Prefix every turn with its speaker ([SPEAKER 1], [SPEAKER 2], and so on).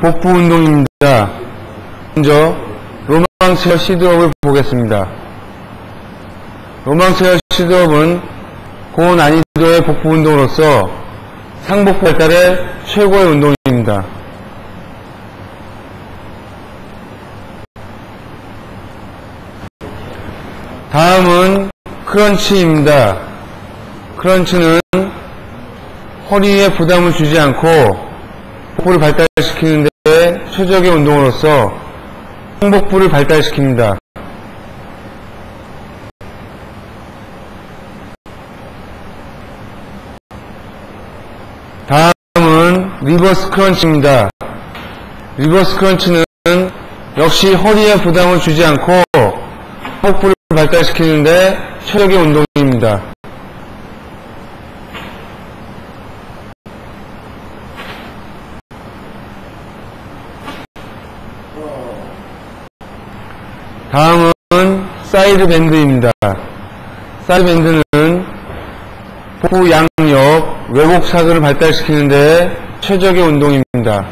[SPEAKER 1] 복부 운동입니다. 먼저 로망체어 시드업을 보겠습니다. 로망체어 시드업은 고난이도의 복부 운동으로서 상복부 발달의 최고의 운동입니다. 다음은 크런치입니다. 크런치는 허리에 부담을 주지 않고 복부를 발달시키는데 최적의 운동으로서 상복부를 발달시킵니다. 다음은 리버스 크런치입니다. 리버스 크런치는 역시 허리에 부담을 주지 않고 복부를 발달시키는데 최적의 운동입니다. 다음은 사이드 밴드입니다. 사이드 밴드는 복부 양옆 왜곡 사근을 발달시키는데 최적의 운동입니다.